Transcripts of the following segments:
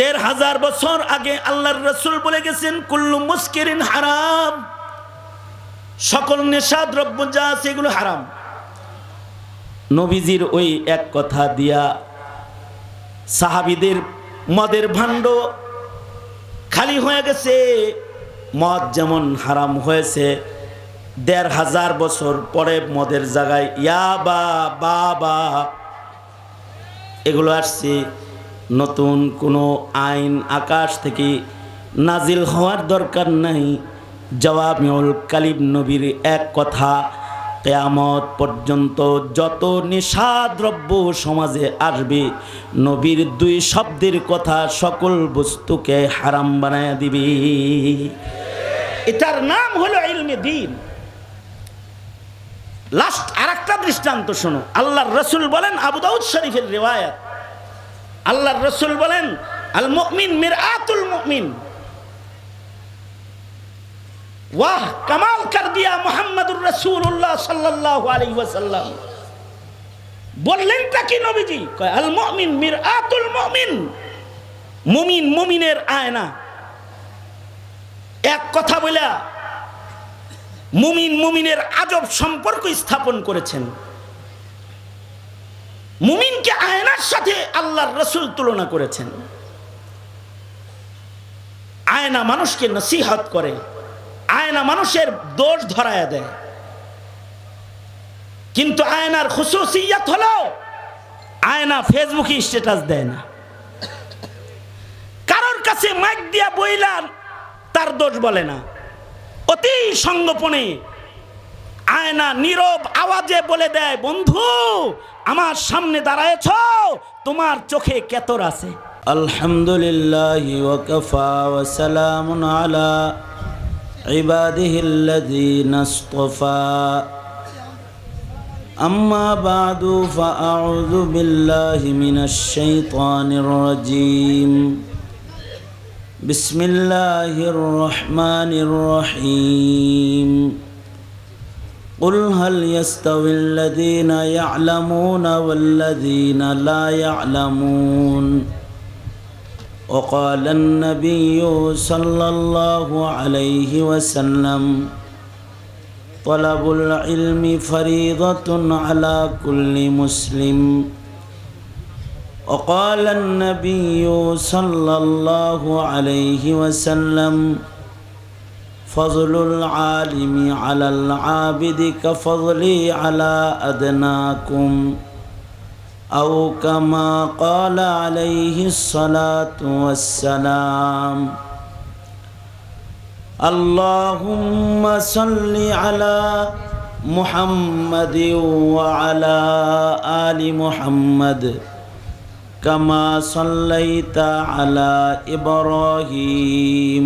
দেড় হাজার বছর আগে আল্লাহর রসুল বলে গেছেন, কুল্লু মুস্কিরিন হারাম। সকল নেশা, দ্রব্য যা আছে এগুলো হারাম। নবীজির ওই এক কথা দিয়া সাহাবিদের মদের ভাণ্ড খালি হয়ে গেছে। মদ যেমন হারাম হয়েছে, দেড় হাজার বছর পরে মদের জায়গায় ইয়াবা বাবা এগুলো আসছে। নতুন কোনো আইন আকাশ থেকে নাজিল হওয়ার দরকার নাই। জওয়ামিউল কালিম নবীর এক কথা, কেয়ামত পর্যন্ত যত নেশাদ্রব্য সমাজে আসবে, নবীর দুই শব্দের কথা সকল বস্তুকে হারাম বানায় দিবে। এটার নাম হলো ইলমে দিন। লাস্ট আর একটা দৃষ্টান্ত শোনো। আল্লাহর রসুল বলেন আবু দাউদ শরীফের রেওয়ায়াত আল্লাহর রসুল বলেন, আল মুমিন মির আতুল মুমিন। ওয়াহ, কামাল কর দিয়া মোহাম্মদুর রসুল্লাহ সাল্লাল্লাহু আলাইহি ওয়াসাল্লাম। বললেনটা কি নবীজি? কয়, আল মুমিন মির আতুল মুমিন। মুমিন মুমিনের আয়না। এক কথা বলে মুমিন মুমিনের আজব সম্পর্ক স্থাপন করেছেন। মুমিনকে আয়নার সাথে আল্লাহর রসুল তুলনা করেছেন। আয়না মানুষকে নসিহত করে, আয়না মানুষের দোষ ধরায় দেয়। কিন্তু আয়নার খুশুসিয়াত হলো, আয়না ফেসবুকে স্ট্যাটাস দেয় না। কারোর কাছে মাইক দিয়া বইলার তার দোষ বলে না। অতি সঙ্গোপনে আয়না নীরব আওয়াজে বলে দেয়, বন্ধু, আমার সামনে দাঁড়ায়ছ, তোমার চোখে কেতর আছে। আলহামদুলিল্লাহ ওয়াকাফা ওয়া সালামুন আলা ইবাদিহিল্লাযীনা ইসতাফা আম্মা বা'দু ফাআউযু বিল্লাহি মিনাশ শাইতানির রাজীম। বিসমিল্লাহির রহমানির রহিম। قل هل يستوي الذين يعلمون والذين لا يعلمون؟ وقال النبي صلى الله عليه وسلم طلب العلم فريضة على كل مسلم. وقال النبي صلى الله عليه وسلم فضل العالم على العابد كفضلي على أدناكم أو كما قال عليه الصلاة والسلام اللهم صل على محمد وعلى آل محمد كما صليت على إبراهيم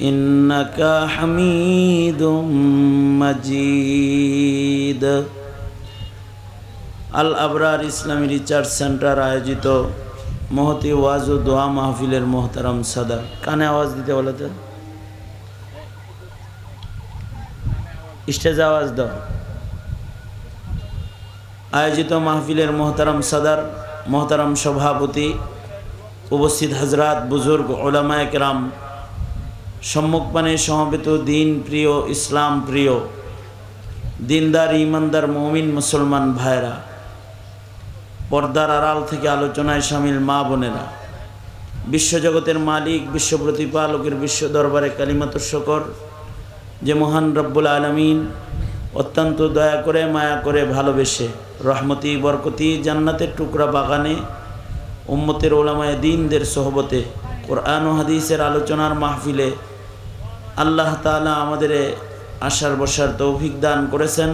إنك حميد مجيد আল আবরার ইসলামী রিচার্জ সেন্টার আয়োজিত মহতি ওয়াজ ও দোয়া মাহফিলের মোহতারাম সাদার কানে আওয়াজ দিতে বলে তো স্টেজে আওয়াজ দাও আয়োজিত মাহফিলের মোহতারাম সাদার মোহতারাম সভাপতি উপস্থিত হজরাত বুজুর্গ ওলামায় কেরাম সম্মুখপানে সমবেত দিন প্রিয়, ইসলাম প্রিয়, দিনদার, ইমানদার, মমিন, মুসলমান ভাইরা পর্দার আড়াল থেকে আলোচনায় সামিল মা বোনেরা, বিশ্বজগতের মালিক, বিশ্ব প্রতিপালকের বিশ্ব দরবারে কালিমাতুর শকর, যে মহান রব্বুল আলমিন অত্যন্ত দয়া করে, মায়া করে ভালোবেসে, রহমতি, বরকতি, জান্নাতের টুকরা বাগানে, উম্মতের ওলামায় দিনদের সহবতে, কোরআন হাদিসের আলোচনার মাহফিলে আল্লাহ তালা আমাদের আশার বসার তৌফিক দান করেছেন।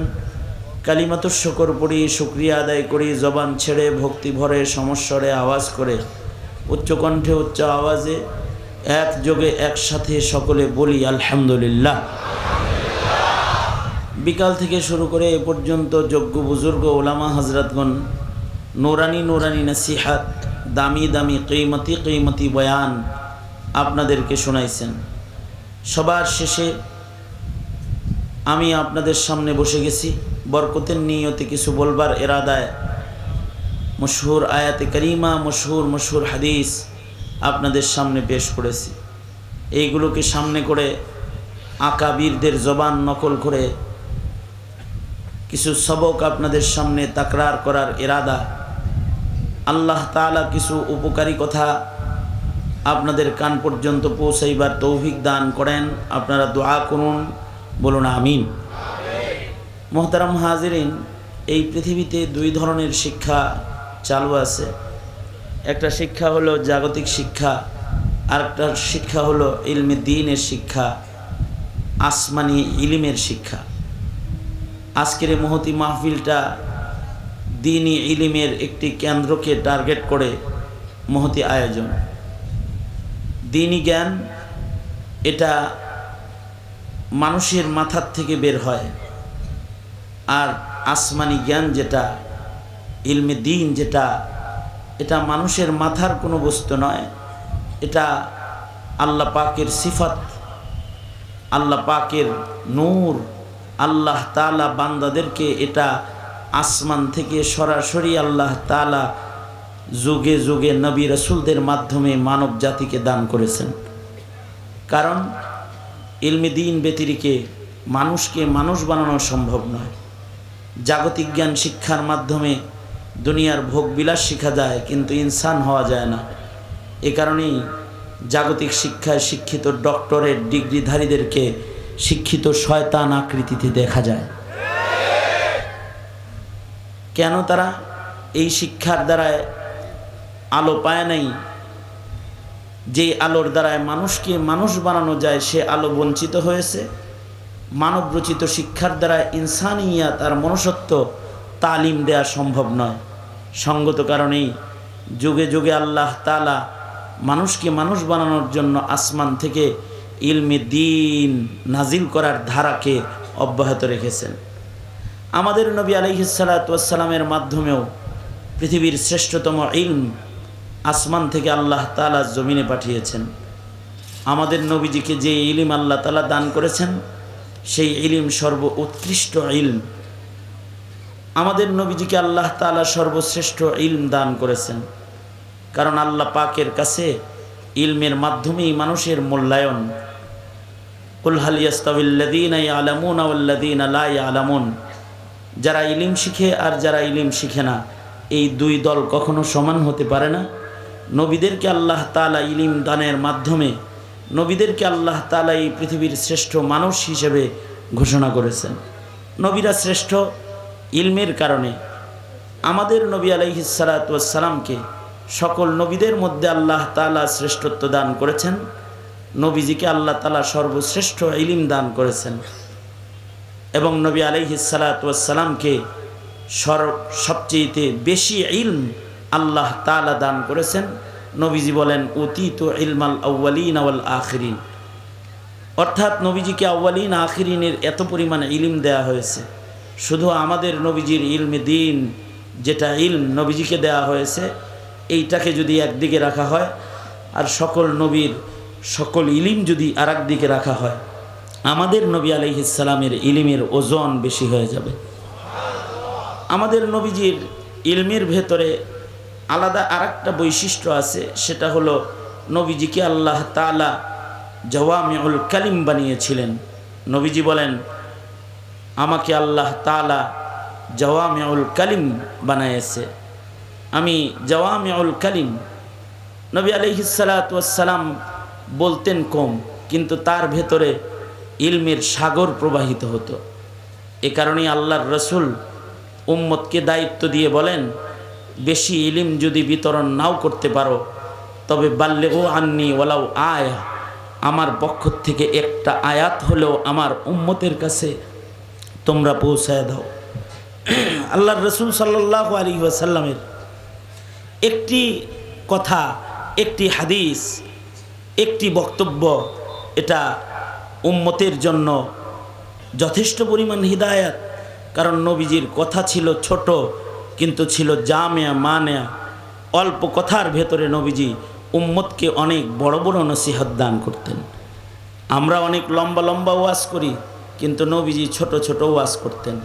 কালিমাতুর শকর পড়ি, শুক্রিয়া আদায় করি, জবান ছেড়ে, ভক্তি ভরে, সমস্বরে আওয়াজ করে, উচ্চকণ্ঠে উচ্চ আওয়াজে এক যোগে একসাথে সকলে বলি, আলহামদুলিল্লাহ। বিকাল থেকে শুরু করে এ পর্যন্ত যোগ্য বুজুর্গ, ওলামা হজরতগণ, নোরানি নোরানি নাসিহাত, দামি দামি কেইমতি কেইমতি বয়ান আপনাদেরকে শোনাইছেন। সবার শেষে আমি আপনাদের সামনে বসে গেছি। বরকতের নিয়তে কিছু বলবার এরাদায় মশহুর আয়াতে করিমা, মশহুর মশহুর হাদিস আপনাদের সামনে পেশ করেছি। এইগুলোকে সামনে করে আকাবীরদের জবান নকল করে কিছু সবক আপনাদের সামনে তাকরার করার এরাদা। আল্লাহ তাআলা কিছু উপকারী কথা আপনাদের কান পর্যন্ত পৌঁছাইবার তৌফিক দান করেন। আপনারা দোয়া করুন, বলুন আমিন। মোহতারাম হাজিরিন, এই পৃথিবীতে দুই ধরনের শিক্ষা চালু আছে। একটা শিক্ষা হলো জাগতিক শিক্ষা আর একটা শিক্ষা হলো ইলমে দিনের শিক্ষা, আসমানি ইলিমের শিক্ষা। আজকের এই মহতি মাহফিলটা দিনই ইলিমের একটি কেন্দ্রকে টার্গেট করে মহতি আয়োজন। দিনই জ্ঞান, এটা মানুষের মাথার থেকে বের হয়। আর আসমানি জ্ঞান যেটা, ইলমে দিন যেটা, এটা মানুষের মাথার কোনো বস্তু নয়। এটা আল্লাহ পাকের সিফাত, আল্লাহ পাকের নূর, আল্লাহ তালা বান্দাদেরকে এটা আসমান থেকে সরাসরি আল্লাহ তালা যুগে যুগে নবী রসুলদের মাধ্যমে মানব জাতিকে দান করেছেন। কারণ ইলমে দিন ব্যতিরিকে মানুষকে মানুষ বানানো সম্ভব নয়। জাগতিক জ্ঞান শিক্ষার মাধ্যমে দুনিয়ার ভোগ বিলাস শেখা যায়, কিন্তু ইনসান হওয়া যায় না। এ কারণেই জাগতিক শিক্ষায় শিক্ষিত ডক্টরের ডিগ্রিধারীদেরকে শিক্ষিত শয়তান আকৃতিতে দেখা যায়। কেন তারা এই শিক্ষার দ্বারায় আলো পায় নাই। যে আলোর দ্বারায় মানুষকে মানুষ বানানো যায়, সে আলো বঞ্চিত হয়েছে। মানব রচিত শিক্ষার দ্বারা ইনসানিয়া তার মনুষ্যত্ব তালিম দেয়া সম্ভব নয়। সঙ্গত কারণেই যুগে যুগে আল্লাহ তালা মানুষকে মানুষ বানানোর জন্য আসমান থেকে ইলমে দিন নাজিল করার ধারাকে অব্যাহত রেখেছেন। আমাদের নবী আলহিসাল্লামের মাধ্যমেও পৃথিবীর শ্রেষ্ঠতম ইলম আসমান থেকে আল্লাহ তালা জমিনে পাঠিয়েছেন। আমাদের নবীজিকে যে ইলিম আল্লাহ তালা দান করেছেন, সেই ইলিম সর্ব উৎকৃষ্ট ইলম। আমাদের নবীজিকে আল্লাহ তালা সর্বশ্রেষ্ঠ ইলম দান করেছেন। কারণ আল্লাহ পাকের কাছে ইলমের মাধ্যমেই মানুষের মূল্যায়ন। আলামুন আলামুন যারা ইলিম শিখে আর যারা ইলিম শিখে না, এই দুই দল কখনো সমান হতে পারে না। নবীদেরকে আল্লাহ তালা ইলিম দানের মাধ্যমে নবীদেরকে আল্লাহ তালা এই পৃথিবীর শ্রেষ্ঠ মানুষ হিসেবে ঘোষণা করেছেন। নবীরা শ্রেষ্ঠ ইলমের কারণে আমাদের নবী আলাইহিসালাতামকে সকল নবীদের মধ্যে আল্লাহ তালা শ্রেষ্ঠত্ব দান করেছেন। নবীজিকে আল্লাহ তালা সর্বশ্রেষ্ঠ ইলিম দান করেছেন। এবং নবী আলাইহিসালাতামকে সর, সবচেয়েতে বেশি ইলম আল্লাহ তালা দান করেছেন। নবীজি বলেন অতীত ইলমাল আউ্বালিন আউ্ল আখরিন। অর্থাৎ নবীজিকে আউ্বালিন আখরিনের এত পরিমাণ ইলিম দেয়া হয়েছে। শুধু আমাদের নবীজির ইলমে দিন, যেটা ইলম নবীজিকে দেয়া হয়েছে, এইটাকে যদি একদিকে রাখা হয়, আর সকল নবীর সকল ইলিম যদি আর দিকে রাখা হয়, আমাদের নবী আলহিসালামের ইলিমের ওজন বেশি হয়ে যাবে। আমাদের নবীজির ইলমের ভেতরে আলাদা আর একটা বৈশিষ্ট্য আছে, সেটা হলো নবীজিকে আল্লাহ তালা জওয়ামিউল কালিম বানিয়েছিলেন। নবীজি বলেন, আমাকে আল্লাহ তালা জওয়ামিউল কালিম বানাইছে আমি জওয়ামিউল কালিম। নবী আলহিসালাম বলতেন কম, কিন্তু তার ভেতরে ইলমের সাগর প্রবাহিত হতো। এ কারণেই আল্লাহর রসুল উম্মতকে দায়িত্ব দিয়ে বলেন বেশি ইলিম যদি বিতরণ নাও করতে পারো, তবে বাল্যে ও আননি ওলাও আয়, আমার পক্ষ থেকে একটা আয়াত হলেও আমার উম্মতের কাছে তোমরা পৌঁছায় দাও। আল্লাহর রসুল সাল্লাহ আলী ওয়াসাল্লামের একটি কথা, একটি হাদিস, একটি বক্তব্য, এটা উম্মতের জন্য যথেষ্ট পরিমাণ হৃদায়াত, কারণ নবীজির কথা ছিল ছোট কিন্তু ছিল জামেয়া মানেয়া। অল্প কথার ভেতরে নবীজি উম্মতকে অনেক বড় বড় নসিহত দান করতেন। আমরা অনেক লম্বা লম্বা ওয়াজ করি, কিন্তু নবীজি ছোট ছোট ওয়াজ করতেন।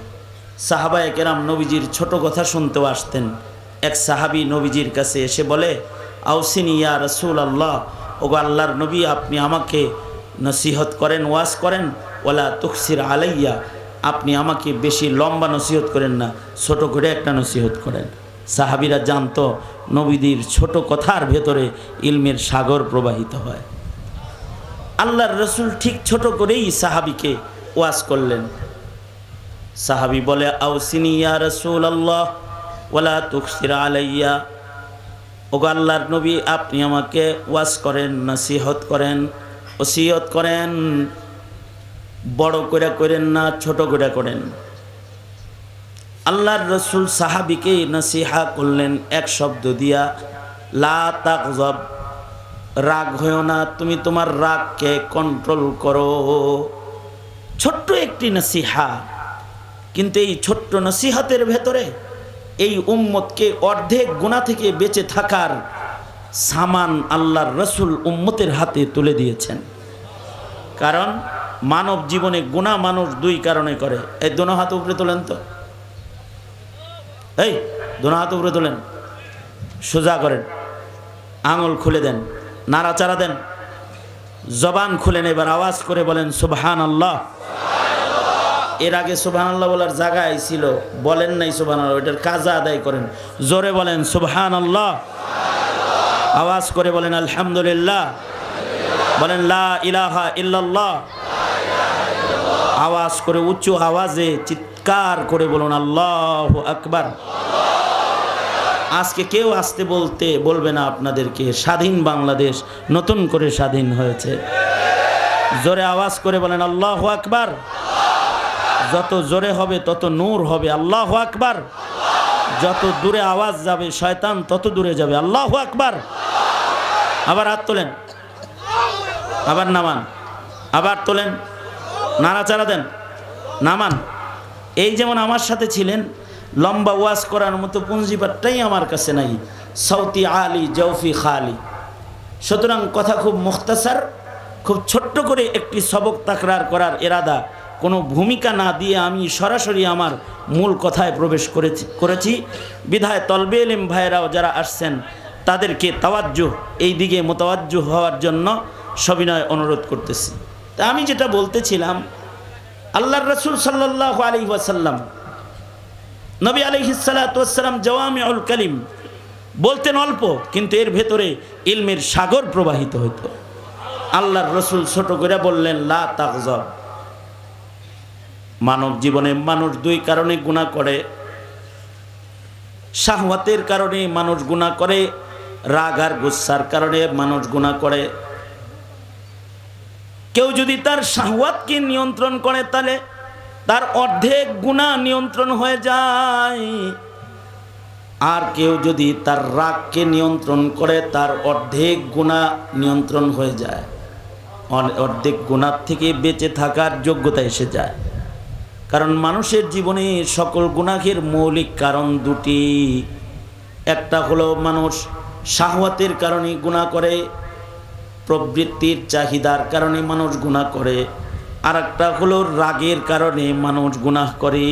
সাহাবায়ে কেরাম নবীজির ছোট কথা শুনতেও আসতেন। এক সাহাবি নবীজির কাছে এসে বলে, আউসিনি ইয়া রসুল আল্লাহ ওগো আল্লাহর নবী, আপনি আমাকে নসিহত করেন, ওয়াজ করেন ওলা তুকসির আলাইয়া আপনি আমাকে বেশি লম্বা নসিহত করেন না, ছোট করে একটা নসিহত করেন। সাহাবিরা জানতো, নবীদের ছোট কথার ভেতরে ইলমের সাগর প্রবাহিত হয়। আল্লাহর রসুল ঠিক ছোট করেই সাহাবিকে ওয়াজ করলেন। সাহাবি বলে আউসিনি ইয়া রসুল আল্লাহ ওলা তুকসির আলাইয়া। ওগো আল্লাহর নবী, আপনি আমাকে ওয়াজ করেন, নসিহত করেন, ওসিয়ত করেন। বড় করে করেন না, ছোট করে করেন। আল্লাহর রসুল সাহাবিকে নসিহা করলেন এক শব্দ দিয়া, লা তাকজব রাগ হয়েও না, তুমি তোমার রাগকে কন্ট্রোল করো। ছোট্ট একটি নসিহা। কিন্তু এই ছোট্ট নসিহাতের ভেতরে এই উম্মতকে অর্ধেক গুণা থেকে বেঁচে থাকার সামান আল্লাহর রসুল উম্মতের হাতে তুলে দিয়েছেন। কারণ মানব জীবনে গুণা মানুষ দুই কারণে করে। এই দোনো হাত উপরে তোলেন তো? এই, দোনো হাত উপরে তোলেন। সোজা করেন। আঙুল খুলে দেন। নাড়াচাড়া দেন। জবান খুলেন এবার, আওয়াজ করে বলেন সুবহান আল্লাহ এর আগে সুবহান আল্লাহ বলার জায়গায় ছিল। বলেন নাই সুবহান আল্লাহ ওইটার কাজা আদায় করেন। জোরে বলেন সুবহান আল্লাহ আওয়াজ করে বলেন, আলহামদুলিল্লাহ। বলেন, লা ইলাহা ইল্লাল্লাহ। আওয়াজ করে উচ্চ আওয়াজে চিৎকার করে বলুন, আল্লাহ আকবার। আজকে কেউ আসতে বলতে বলবে না আপনাদেরকে, স্বাধীন বাংলাদেশ নতুন করে স্বাধীন হয়েছে। জোরে আওয়াজ করে বলেন, আল্লাহ আকবার। যত জোরে হবে, তত নূর হবে, আল্লাহ আকবার। যত দূরে আওয়াজ যাবে, শয়তান তত দূরে যাবে, আল্লাহ আকবার। আবার হাত তোলেন। আবার নামান। আবার তোলেন। নাড়াচাড়া দেন। নামান। এই যেমন আমার সাথে ছিলেন, লম্বা ওয়াজ করার মতো পুঞ্জিপাতটাই আমার কাছে নাই। সৌতি আলী জৌফি খালি। সুতরাং কথা খুব মুখতাসার, খুব ছোট্ট করে একটি সবক তাকরার করার এরাদা, কোনো ভূমিকা না দিয়ে আমি সরাসরি আমার মূল কথায় প্রবেশ করেছি করেছি। বিধায় তলবে এলিম ভাইয়েরাও যারা আসছেন, তাদেরকে তাওয়াজ্জু এই দিকে মোতাবাজ্জু হওয়ার জন্য সবিনয় অনুরোধ করতেছি। তা আমি যেটা বলতেছিলাম, আল্লাহর রসুল সাল্লাহ আলী ওয়াসাল্লাম, নবী আলহিসাল্লাম জওয়ামিউল কালিম বলতেন অল্প, কিন্তু এর ভেতরে ইলমের সাগর প্রবাহিত হতো আল্লাহর রসুল ছোট করে বললেন, লা তাকজব মানব জীবনে মানুষ দুই কারণে গুণা করে। শাহওয়াতের কারণে মানুষ গুণা করে, রাগ আর গুসার কারণে মানুষ গুণা করে। কেউ যদি তার শাহওয়াতকে নিয়ন্ত্রণ করে, তাহলে তার অর্ধেক গুণা নিয়ন্ত্রণ হয়ে যায়। আর কেউ যদি তার রাগকে নিয়ন্ত্রণ করে, তার অর্ধেক গুণা নিয়ন্ত্রণ হয়ে যায়। অর্ধেক গুণার থেকে বেঁচে থাকার যোগ্যতা এসে যায়। কারণ মানুষের জীবনে সকল গুণাহের মৌলিক কারণ দুটি। একটা হলো মানুষ শাহওয়াতের কারণে গুণা করে প্রবৃত্তির চাহিদার কারণে মানুষ গুণা করে। আর একটা হলো রাগের কারণে মানুষ গুনাহ করে।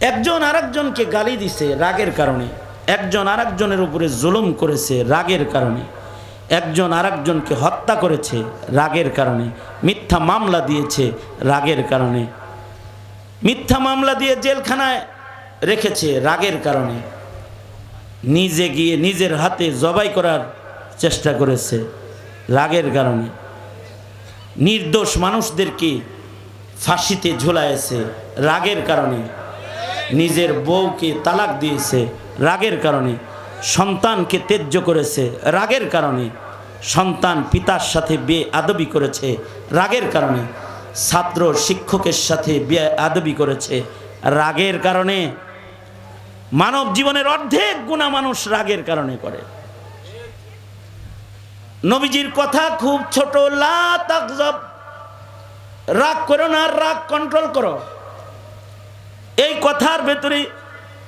একজন আরেকজনকে গালি দিছে রাগের কারণে। একজন আরেকজনের উপরে জুলুম করেছে রাগের কারণে। একজন আরেকজনকে হত্যা করেছে রাগের কারণে। মিথ্যা মামলা দিয়েছে রাগের কারণে। মিথ্যা মামলা দিয়ে জেলখানায় রেখেছে রাগের কারণে। নিজে গিয়ে নিজের হাতে জবাই করার চেষ্টা করেছে রাগের কারণে। নির্দোষ মানুষদেরকে ফাঁসিতে ঝুলাইছে রাগের কারণে। নিজের বউকে তালাক দিয়েছে রাগের কারণে। সন্তানকে তেজ্য করেছে রাগের কারণে। সন্তান পিতার সাথে বে আদবি করেছে রাগের কারণে। ছাত্র শিক্ষকের সাথে বে আদবি করেছে রাগের কারণে। মানব জীবনের অর্ধেক গুণা মানুষ রাগের কারণে করে। নবীজির কথা খুব ছোট রাগ করো না, রাগ কন্ট্রোল করো। এই কথার ভেতরে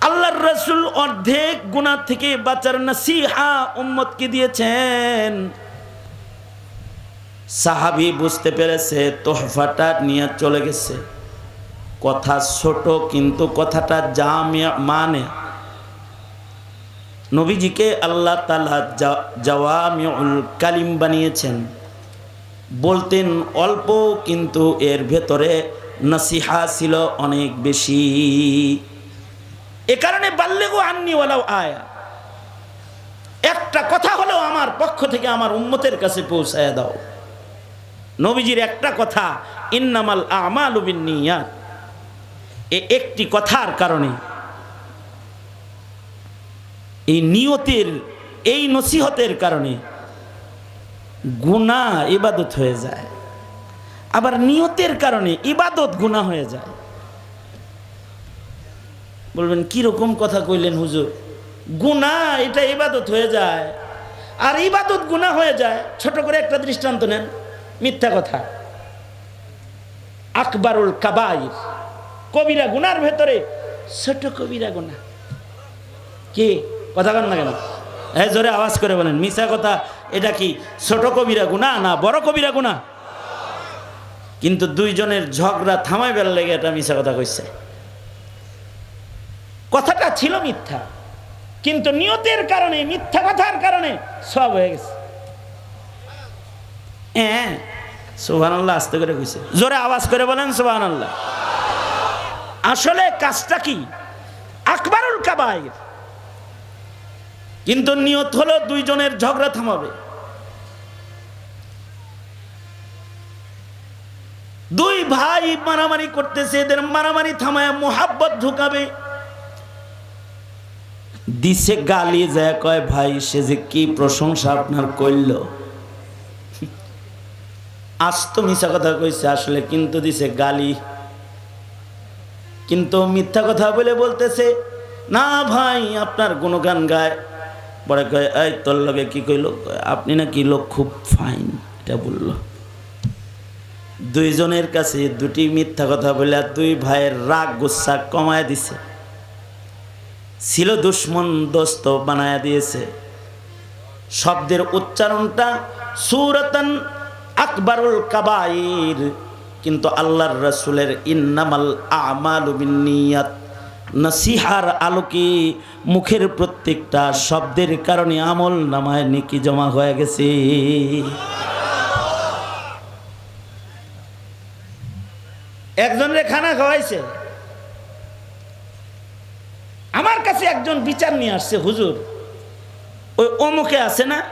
আল্লাহর রসুল অর্ধেক গুণা থেকে বাঁচার নাসিহা উম্মতকে দিয়েছেন। সাহাবি বুঝতে পেরেছে, তোহফাটা নিয়ে চলে গেছে। কথা ছোট, কিন্তু কথাটা যা মানে। নবীজিকে আল্লাহ তালা জওয়ামিউল কালিম বানিয়েছেন। বলতেন, অল্প কিন্তু এর ভেতরে নসিহা ছিল অনেক বেশি। এ কারণে বাল্যেগো আননিওয়ালাও আয়া। একটা কথা হলেও আমার পক্ষ থেকে আমার উম্মতের কাছে পৌঁছায় দাও। নবীজির একটা কথা, ইন্নামাল আমাল নিয়াত। এ একটি কথার কারণে এই নিয়তের, এই নসিহতের কারণে গুণা ইবাদত হয়ে যায়। আবার নিয়তের কারণে ইবাদত গুণা হয়ে যায়। বলবেন রকম কথা কইলেন হুজুর? গুণা এটা ইবাদত হয়ে যায়। আর ইবাদত গুণা হয়ে যায়। ছোট করে একটা দৃষ্টান্ত নেন, মিথ্যা কথা। আকবরুল কাবাইর, কবিরা গুনার ভেতরে ছোট কবিরা গুণা কি? কথা কন না কেন? হ্যাঁ জোরে আওয়াজ করে বলেন মিশা কথা, এটা কি ছোট কবিরা গুণা না বড় কবিরা গুণা? কিন্তু দুইজনের ঝগড়া থামাই থামাইবার লেগে এটা মিশা কথা কইছে। কথাটা ছিল মিথ্যা, কিন্তু নিয়তের কারণে, মিথ্যা কথার কারণে সব হয়ে গেছে। হ্যাঁ সোহান আল্লাহ আস্তে করে কইছে। জোরে আওয়াজ করে বলেন সোহান আল্লাহ আসলে কাজটা কি? আকবরুল কাবাইর কিন্তু নিয়ত হলো দুইজনের ঝগড়া থামাবে। দুই ভাই মারামারি করতেছে, এদের মারামারি থামায় মোহাব্বত ঢুকাবে। দিছে গালি, যায় কয়, ভাই, সে যে কি প্রশংসা আপনার কইল আজ তো মিশা কথা কইছে, আসলে কিন্তু দিছে গালি। কিন্তু মিথ্যা কথা বলে বলতেছে, না ভাই, আপনার গুণগান গায়। পরে কয়, এই তোর লগে কি কইল? আপনি নাকি লোক খুব ফাইন এটা বলল। দুইজনের কাছে দুটি মিথ্যা কথা বলে দুই ভাইয়ের রাগ গুচ্ছা কমায় দিছে। ছিল দুশ্মন দোস্ত বানায় দিয়েছে। শব্দের উচ্চারণটা সুরতন আকবরুল কাবাইর, কিন্তু আল্লাহর রসুলের ইন্নামাল আমাল বিনিয়াত নসিহার আলোকে মুখের প্রত্যেকটা শব্দের কারণে আমল নামায় নেকি জমা হয়ে গেছে। একজনের খানা খাওয়াইছে। আমার কাছে একজন বিচার নিয়ে আসছে, হুজুর। ওই অমুকে আছে না?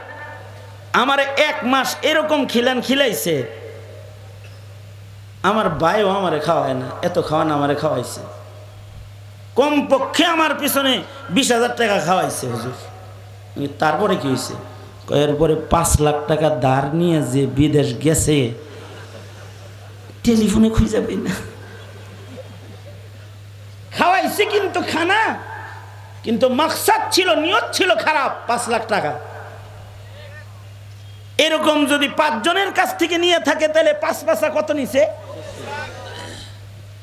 আমার এক মাস এরকম খিলান খিলাইছে। আমার ভাইও আমারে খাওয়ায় না, এত খাওয়ান আমারে খাওয়াইছে। কমপক্ষে আমার পিছনে বিশ হাজার টাকা খাওয়াইছে হুজুর। তারপরে কি হয়েছে এরপরে পাঁচ লাখ টাকা ধার নিয়ে যে বিদেশ গেছে, টেলিফোনে খুঁজে পাই না। খাওয়াইছে কিন্তু খানা, কিন্তু মাকসাদ ছিল, নিয়ত ছিল খারাপ, পাঁচ লাখ টাকা। এরকম যদি পাঁচজনের কাছ থেকে নিয়ে থাকে, তাহলে পাঁচ পাঁচা কত নিছে?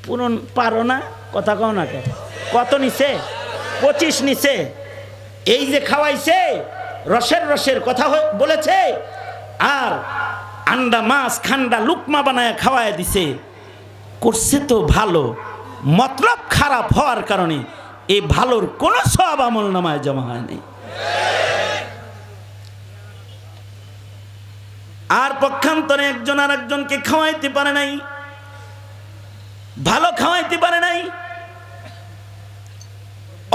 পূরণ পারো না, কথা কও না কেন? কত নিছে? পঁচিশ নিছে। এই যে খাওয়াইছে, রসের রসের কথা বলেছে, আর আন্ডা মাছ, খান্ডা, লুকমা বানায় খাওয়ায় দিছে। করছে তো ভালো, মতলব খারাপ হওয়ার কারণে এই ভালোর কোনো সব আমল নামায় জমা হয়নি আর পক্ষান্তরে একজন আর একজনকে খাওয়াইতে পারে নাই, ভালো খাওয়াইতে পারে নাই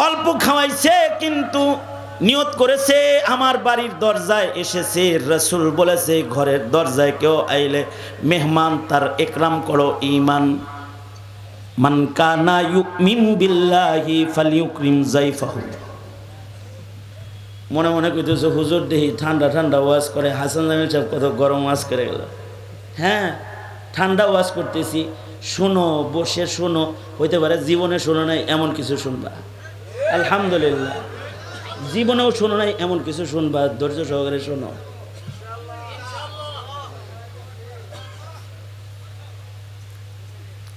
অল্প খাওয়াইছে, কিন্তু নিয়ত করেছে, আমার বাড়ির দরজায় এসেছে, রসুল বলেছে, ঘরের দরজায় কেউ আইলে মেহমান তার একরাম করো ইমান মান মনে কইতেছে, হুজুর দেহি ঠান্ডা ঠান্ডা ওয়াজ করে, হাসান জামিল সাহেব কত গরম ওয়াজ করে গেল। হ্যাঁ ঠান্ডা ওয়াজ করতেছি, শোনো, বসে শোনো, হইতে পারে জীবনে শোনো নাই, এমন কিছু শুনবা। আলহামদুলিল্লাহ। জীবনেও শোনো নাই, এমন কিছু শুনবা, ধৈর্য সহকারে শোনো।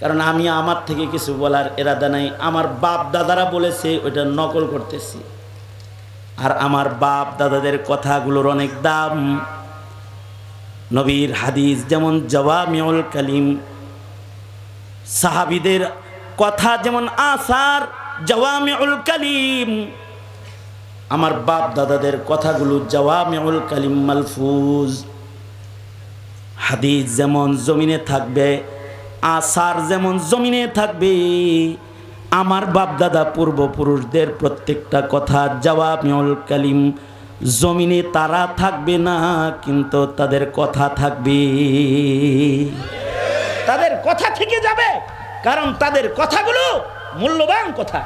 কারণ আমি আমার থেকে কিছু বলার এরাদা নাই, আমার বাপ দাদারা বলেছে, ওইটা নকল করতেছি। আর আমার বাপ দাদাদের কথাগুলোর অনেক দাম। নবীর হাদিস যেমন জবা মিউল কালিম, সাহাবিদের কথা যেমন আসার জওয়ামিউল কালিম। আমার বাপ দাদাদের কথাগুলো জওয়ামিউল কালিম মালফুজ। হাদিস যেমন জমিনে থাকবে, আসার যেমন জমিনে থাকবে, আমার বাপ দাদা পূর্বপুরুষদের প্রত্যেকটা কথা জওয়ামিউল কালিম, জমিনে তারা থাকবে না, কিন্তু তাদের কথা থাকবে। তাদের কথা থেকে যাবে, কারণ তাদের কথাগুলো মূল্যবান কথা।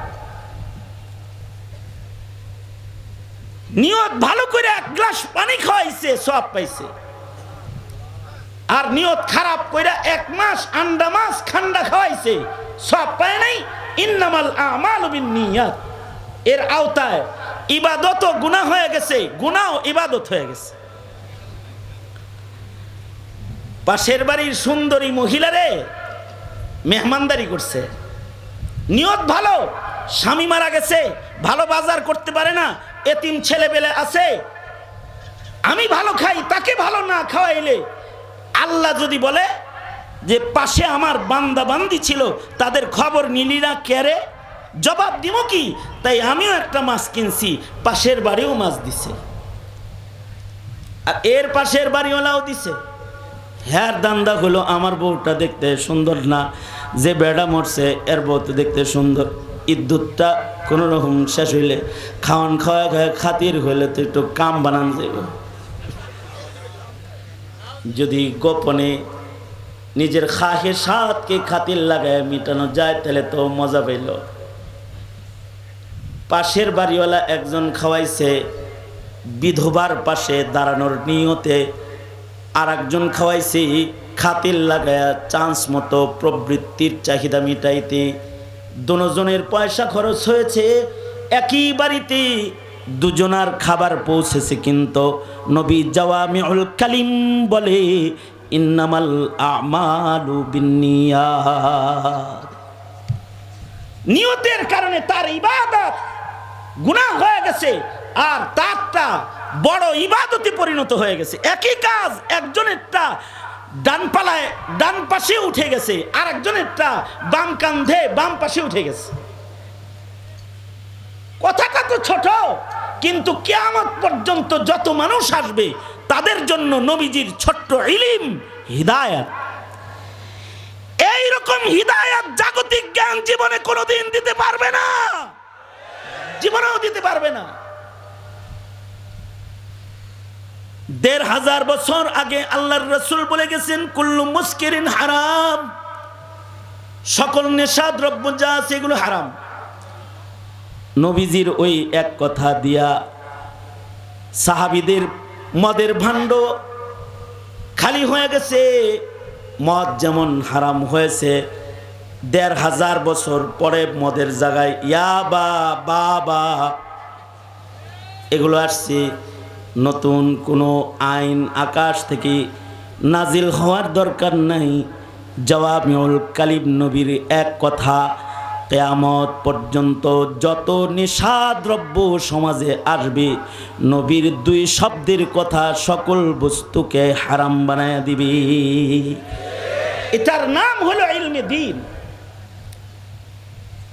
নিয়ত ভালো করে এক গ্লাস পানি খাওয়াইছে সব পাইছে। আর নিয়ত খারাপ কইরা এক মাস, আন্ডা মাস খান্ডা খাওয়াইছে সব পায় নাই। ইন্নামাল আমাল নিয়াত এর আওতায় ইবাদত গুনাহ হয়ে গেছে, গুনাহ ইবাদত হয়ে গেছে। পাশের বাড়ির সুন্দরী মহিলারে মেহমানদারি করছে। নিয়ত ভালো, স্বামী মারা গেছে, ভালো বাজার করতে পারে না, এতিম ছেলে পেলে আছে, আমি ভালো খাই, তাকে ভালো না খাওয়াইলে, আল্লাহ যদি বলে যে পাশে আমার বান্দা বান্দি ছিল, তাদের খবর নিলি না কেরে? জবাব দিব কি? তাই আমিও একটা মাছ কিনছি, পাশের বাড়িও মাছ দিছে। আর এর পাশের বাড়িওয়ালাও দিছে। হ্যার দান্দা হলো আমার বউটা দেখতে সুন্দর না, যে বেড়া মরছে, এর তো দেখতে সুন্দর। ইদ্যুৎটা কোনো রকম শেষ হইলে খাওয়ান খাওয়া খাওয়া খাতির হইলে তো একটু কাম বানান যাইব। যদি গোপনে নিজের খাহে সাতকে খাতির লাগায় মিটানো যায়, তাহলে তো মজা পাইল। পাশের বাড়িওয়ালা একজন খাওয়াইছে, বিধবার পাশে দাঁড়ানোর নিয়তে আর একজন খাওয়াইছে, খাতির লাগায়া চান্স মতো প্রবৃত্তির চাহিদা মিটাইতে। দুজনের পয়সা খরচ হয়েছে, একই বাড়িতে দুজনার খাবার পৌঁছেছে কিন্তু নবী জাওয়ামিউল কালিম বলে, ইন্নামাল আমালু বিন্নিয়াত। নিয়তের কারণে তার ইবাদত গুনাহ হয়ে গেছে, আর তারটা বড় ইবাদতে পরিণত হয়ে গেছে। একই কাজ একজনেরটা ডান পালায়, ডান পাশে উঠে গেছে আর একজনেরটা বাম কান্ধে বাম পাশে উঠে গেছে। কথাটা তো ছোট, কিন্তু কেয়ামত পর্যন্ত যত মানুষ আসবে, তাদের জন্য নবীজির ছোট্ট ইলিম, হিদায়াত। এইরকম হিদায়াত জাগতিক জ্ঞান জীবনে কোনোদিন দিতে পারবে না। জীবনেও দিতে পারবে না। দেড় হাজার বছর আগে আল্লাহর রসুল বলে গেছেন, কুল্লু মুস্কিরিন হারাম। সকল নেশা, দ্রব্য যা আছে এগুলো হারাম। নবীজির ওই এক কথা দিয়া সাহাবিদের মদের ভাণ্ড খালি হয়ে গেছে। মদ যেমন হারাম হয়েছে, দেড় হাজার বছর পরে মদের জায়গায় ইয়াবা বাবা এগুলো আসছে। নতুন কোনো আইন আকাশ থেকে নাজিল হওয়ার দরকার নাই। জওয়ামিউল কালিম নবীর এক কথা, কেয়ামত পর্যন্ত যত নেশাদ্রব্য সমাজে আসবে, নবীর দুই শব্দের কথা সকল বস্তুকে হারাম বানায় দিবে। এটার নাম হলো ইলমে দিন।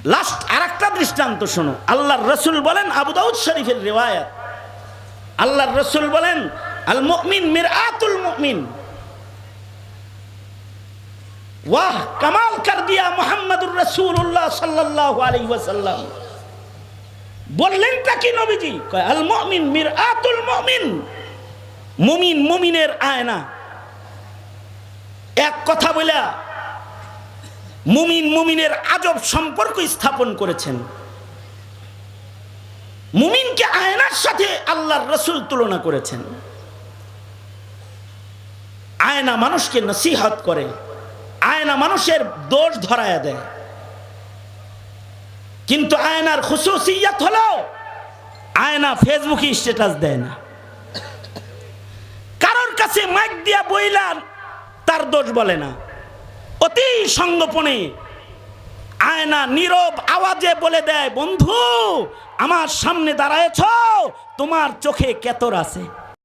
লাস্ট আর একটা দৃষ্টান্ত শোনো। আল্লাহর রসুল বলেন আবু দাউদ শরীফের রেওয়ায়াত আল্লাহর রসুল বলেন, আল মুমিন মির আতুল মুমিন। ওয়াহ, কামাল কর দিয়া মোহাম্মদুর রসুল্লাহ সাল্লাহ আলী ওয়াসাল্লাম। বললেনটা কি নবীজি? আল মুমিন মির আতুল মুমিন। মুমিন মুমিনের আয়না। এক কথা বলে মুমিন মুমিনের আজব সম্পর্ক স্থাপন করেছেন। মুমিনকে আয়নার সাথে আল্লাহর রসুল তুলনা করেছেন। আয়না মানুষকে নসিহত করে, আয়না মানুষের দোষ ধরায় দেয়। কিন্তু আয়নার খুশুসিয়াত হলো, আয়না ফেসবুকে স্ট্যাটাস দেয় না। কারোর কাছে মাইক দিয়া বইলার তার দোষ বলে না। অতি সঙ্গোপনে আয়না নীরব আওয়াজে বলে দেয় বন্ধু আমার সামনে দাঁড়ায়েছ তোমার চোখে কেতর আছে।